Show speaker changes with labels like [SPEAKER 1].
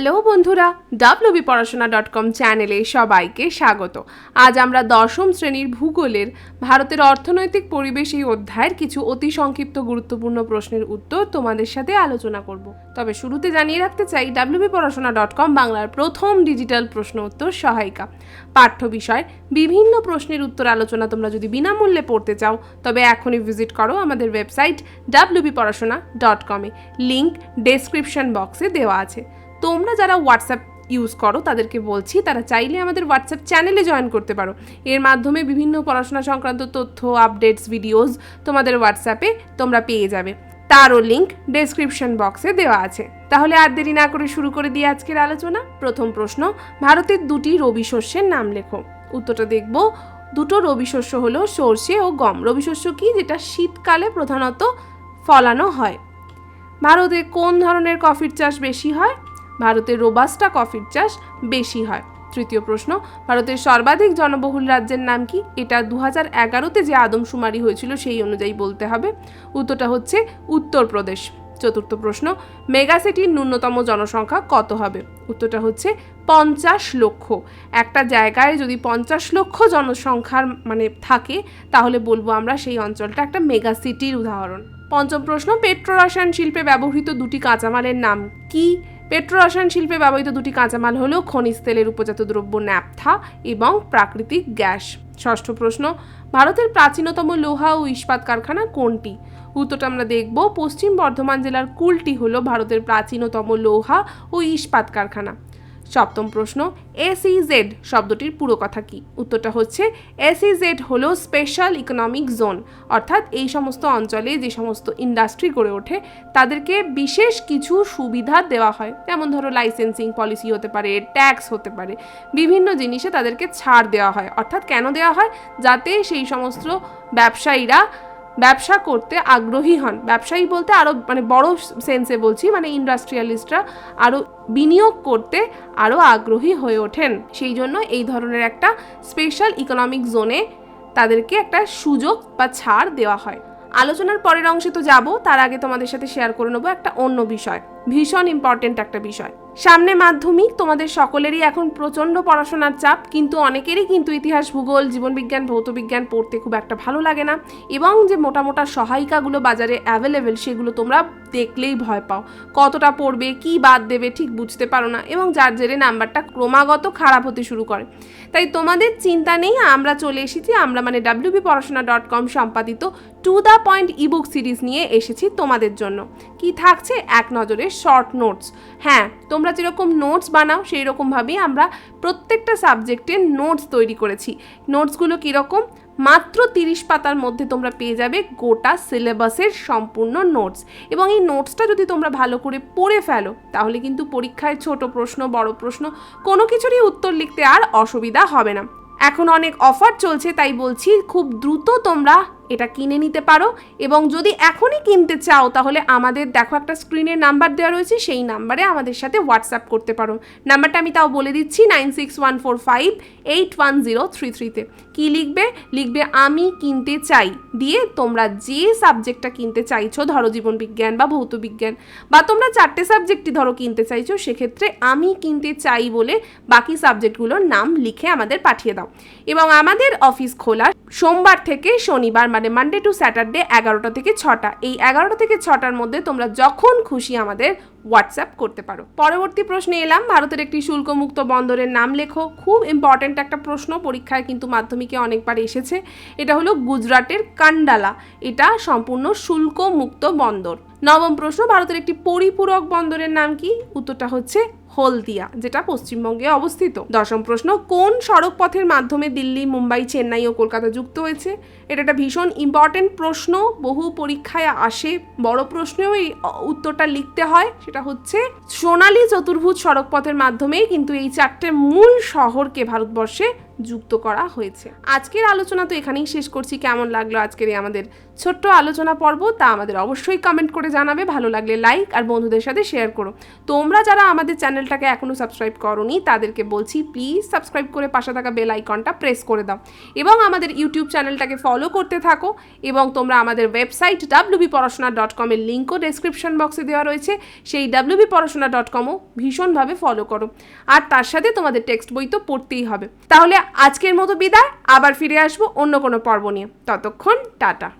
[SPEAKER 1] Hello বন্ধুরা, WB Porashona dot কম চ্যানেলে সবাইকে স্বাগত। আজ আমরা দশম শ্রেণির ভূগোলের ভারতের অর্থনৈতিক পরিবেশ এই অধ্যায়ের কিছু অতি সংক্ষিপ্ত গুরুত্বপূর্ণ প্রশ্নের উত্তর তোমাদের সাথে আলোচনা করব। তবে শুরুতে জানিয়ে রাখতে চাই, ডাব্লিউবি পড়াশোনা ডট কম বাংলার প্রথম ডিজিটাল প্রশ্ন উত্তর সহায়িকা। পাঠ্য বিষয়, বিভিন্ন প্রশ্নের উত্তর আলোচনা তোমরা যদি বিনামূল্যে পড়তে চাও, তবে এখনই ভিজিট করো আমাদের ওয়েবসাইট ডাব্লিউবি পড়াশোনা ডট কমে লিঙ্ক ডেসক্রিপশন বক্সে দেওয়া আছে। তোমরা যারা হোয়াটসঅ্যাপ ইউজ করো, তাদেরকে বলছি, তারা চাইলে আমাদের হোয়াটসঅ্যাপ চ্যানেলে জয়েন করতে পারো। এর মাধ্যমে বিভিন্ন পড়াশোনা সংক্রান্ত তথ্য আপডেটস ভিডিওস তোমাদের হোয়াটসঅ্যাপে তোমরা পেয়ে যাবে। তারও লিঙ্ক ডেসক্রিপশন বক্সে দেওয়া আছে। তাহলে আর দেরি না করে শুরু করে দিয়ে আজকের আলোচনা। প্রথম প্রশ্ন, ভারতের দুটি রবি শস্যের নাম লেখো। উত্তরটা দেখব, দুটো রবি শস্য হলো সর্ষে ও গম। রবি শস্য কি, যেটা শীতকালে প্রধানত ফলানো হয়? ভারতে কোন ধরনের কফির চাষ বেশি হয়? ভারতে রোবাস্টা কফির চাষ বেশি হয়। তৃতীয় প্রশ্ন, ভারতের সর্বাধিক জনবহুল রাজ্যের নাম কি? এটা দু হাজার এগারোতে যে আদমশুমারি হয়েছিল সেই অনুযায়ী বলতে হবে। উত্তরটা হচ্ছে উত্তরপ্রদেশ। চতুর্থ প্রশ্ন মেগাসিটির ন্যূনতম জনসংখ্যা কত হবে? উত্তরটা হচ্ছে পঞ্চাশ লক্ষ। একটা জায়গায় যদি পঞ্চাশ লক্ষ জনসংখ্যার মানে থাকে, তাহলে বলব আমরা সেই অঞ্চলটা একটা মেগাসিটির উদাহরণ। পঞ্চম প্রশ্ন, পেট্রোরসায়ন শিল্পে ব্যবহৃত দুটি কাঁচামালের নাম কি? পেট্রোরসায়ন শিল্পে ব্যবহৃত দুটি কাঁচামাল হল খনিজ তেলের উপজাত দ্রব্য ন্যাপথা এবং প্রাকৃতিক গ্যাস। ষষ্ঠ প্রশ্ন, ভারতের প্রাচীনতম লোহা ও ইস্পাত কারখানা কোনটি? উত্তরটা আমরা দেখব, পশ্চিম বর্ধমান জেলার কুলটি হলো ভারতের প্রাচীনতম লোহা ও ইস্পাত কারখানা। সপ্তম প্রশ্ন এসইজেড শব্দটির পুরো কথা কি? উত্তরটা হচ্ছে এসইজেড হলো স্পেশাল ইকোনমিক জোন অর্থাৎ এই সমস্ত অঞ্চলে যে সমস্ত ইন্ডাস্ট্রি গড়ে ওঠে, তাদেরকে বিশেষ কিছু সুবিধা দেওয়া হয়। যেমন ধরো লাইসেন্সিং পলিসি হতে পারে ট্যাক্স হতে পারে, বিভিন্ন জিনিসে তাদেরকে ছাড় দেওয়া হয়। অর্থাৎ কেন দেওয়া হয়? যাতে সেই সমস্ত ব্যবসায়ীরা ব্যবসা করতে আগ্রহী হন। ব্যবসায়ী বলতে আরও মানে বড় সেন্সে বলছি মানে ইন্ডাস্ট্রিয়ালিস্টরা আরও বিনিয়োগ করতে আরও আগ্রহী হয়ে ওঠেন। সেই জন্য এই ধরনের একটা স্পেশাল ইকোনমিক জোনে তাদেরকে একটা সুযোগ বা ছাড় দেওয়া হয়। আলোচনার পরের অংশে তো যাব, তার আগে তোমাদের সাথে শেয়ার করে নেব একটা অন্য বিষয়। ভীষণ ইম্পর্টেন্ট একটা বিষয়। সামনে মাধ্যমিক, তোমাদের সকলেরই এখন প্রচণ্ড পড়াশোনার চাপ, কিন্তু অনেকেরই কিন্তু ইতিহাস, ভূগোল, জীবনবিজ্ঞান, ভৌতবিজ্ঞান পড়তে খুব একটা ভালো লাগে না এবং যে মোটা মোটা সহায়িকাগুলো বাজারে অ্যাভেলেবেল সেগুলো তোমরা দেখলেই ভয় পাও। কতটা পড়বে, কি বাদ দেবে, ঠিক বুঝতে পারো না এবং যার জেরে নাম্বারটা ক্রমাগত খারাপ হতে শুরু করে। তাই তোমাদের চিন্তা নেই, আমরা চলে এসেছি, আমরা মানে ডাব্লিউবি পড়াশোনা ডট কম সম্পাদিত to the point ebook series নিয়ে এসেছি তোমাদের জন্য। কি থাকছে? এক নজরে শর্ট নোটস হ্যাঁ তোমরা যেরকম নোটস বানাও সেই রকমভাবেই আমরা প্রত্যেকটা সাবজেক্টের নোটস তৈরি করেছি। নোটসগুলো কীরকম? মাত্র তিরিশ পাতার মধ্যে তোমরা পেয়ে যাবে গোটা সিলেবাসের সম্পূর্ণ নোটস এবং এই নোটসটা যদি তোমরা ভালো করে পড়ে ফেলো, তাহলে কিন্তু পরীক্ষায় ছোট প্রশ্ন, বড় প্রশ্ন, কোনো কিছুরই উত্তর লিখতে আর অসুবিধা হবে না। এখন অনেক অফার চলছে, তাই বলছি খুব দ্রুত তোমরা এটা কিনে নিতে পারো এবং যদি এখনই কিনতে চাও, তাহলে আমাদের দেখো একটা স্ক্রিনের নাম্বার দেওয়া রয়েছে, সেই নাম্বারে আমাদের সাথে হোয়াটসঅ্যাপ করতে পারো। নাম্বারটা আমি তাও বলে দিচ্ছি nine six one four five eight one zero three থ্রিতে কী লিখবে? লিখবে, আমি কিনতে চাই। দিয়ে তোমরা যে সাবজেক্টটা কিনতে চাইছো, ধরো জীবন বিজ্ঞান বা ভৌত বিজ্ঞান, বা তোমরা চারটে সাবজেক্টই ধরো কিনতে চাইছো, সেক্ষেত্রে আমি কিনতে চাই বলে বাকি সাবজেক্টগুলোর নাম লিখে আমাদের পাঠিয়ে দাও। এবং আমাদের অফিস খোলা সোমবার থেকে শনিবার মানে মানডে টু স্যাটারডে এগারোটা থেকে ছটা। এই এগারোটা থেকে ছটার মধ্যে তোমরা যখন খুশি আমাদের হোয়াটসঅ্যাপ করতে পারো। পরবর্তী প্রশ্নে এলাম, ভারতের একটি শুল্কমুক্ত বন্দরের নাম লেখো। খুব ইম্পর্ট্যান্ট একটা প্রশ্ন, পরীক্ষায় কিন্তু মাধ্যমিকে অনেকবার এসেছে। এটা হলো গুজরাটের কান্ডালা। এটা সম্পূর্ণ শুল্কমুক্ত বন্দর। নবম প্রশ্ন, ভারতের একটি পরিপূরক বন্দরের নাম কি? উত্তরটা হচ্ছে হলদিয়া, যেটা পশ্চিমবঙ্গে অবস্থিত। দশম প্রশ্ন, কোন সড়ক পথের মাধ্যমে দিল্লি, মুম্বাই, চেন্নাই ও কলকাতা যুক্ত হয়েছে? এটা একটা ভীষণ ইম্পর্টেন্ট প্রশ্ন, বহু পরীক্ষায় আসে। বড় প্রশ্নেও এই উত্তরটা লিখতে হয়, সেটা হচ্ছে, সোনালী চতুর্ভুজ সড়ক পথের মাধ্যমেই কিন্তু এই চারটে মূল শহরকে ভারতবর্ষে যুক্ত করা হয়েছে। আজকের আলোচনা তো এখানেই শেষ করছি। কেমন লাগল আজকের এই আমাদের ছোট্ট আলোচনা পর্ব, তা আমাদের অবশ্যই কমেন্ট করে জানাবে। ভালো লাগলে লাইক আর বন্ধুদের সাথে শেয়ার করো। তোমরা যারা আমাদের চ্যানেল চ্যানেলটাকে এখনও সাবস্ক্রাইব করনি, তাদেরকে বলছি প্লিজ সাবস্ক্রাইব করে পাশে থাকা বেল আইকনটা প্রেস করে দাও। এবং আমাদের ইউটিউব চ্যানেলটাকে ফলো করতে থাকো এবং তোমরা আমাদের ওয়েবসাইট ডাব্লিউবি পড়াশোনা ডট কমের লিঙ্কও ডেসক্রিপশন বক্সে দেওয়া রয়েছে, সেই ডাব্লিউবি পড়াশোনা ডট কমও ভীষণভাবে ফলো করো। আর তার সাথে তোমাদের টেক্সট বই তো পড়তেই হবে। তাহলে আজকের মতো বিদায়, আবার ফিরে আসব অন্য কোনো পর্ব নিয়ে। ততক্ষণ টাটা।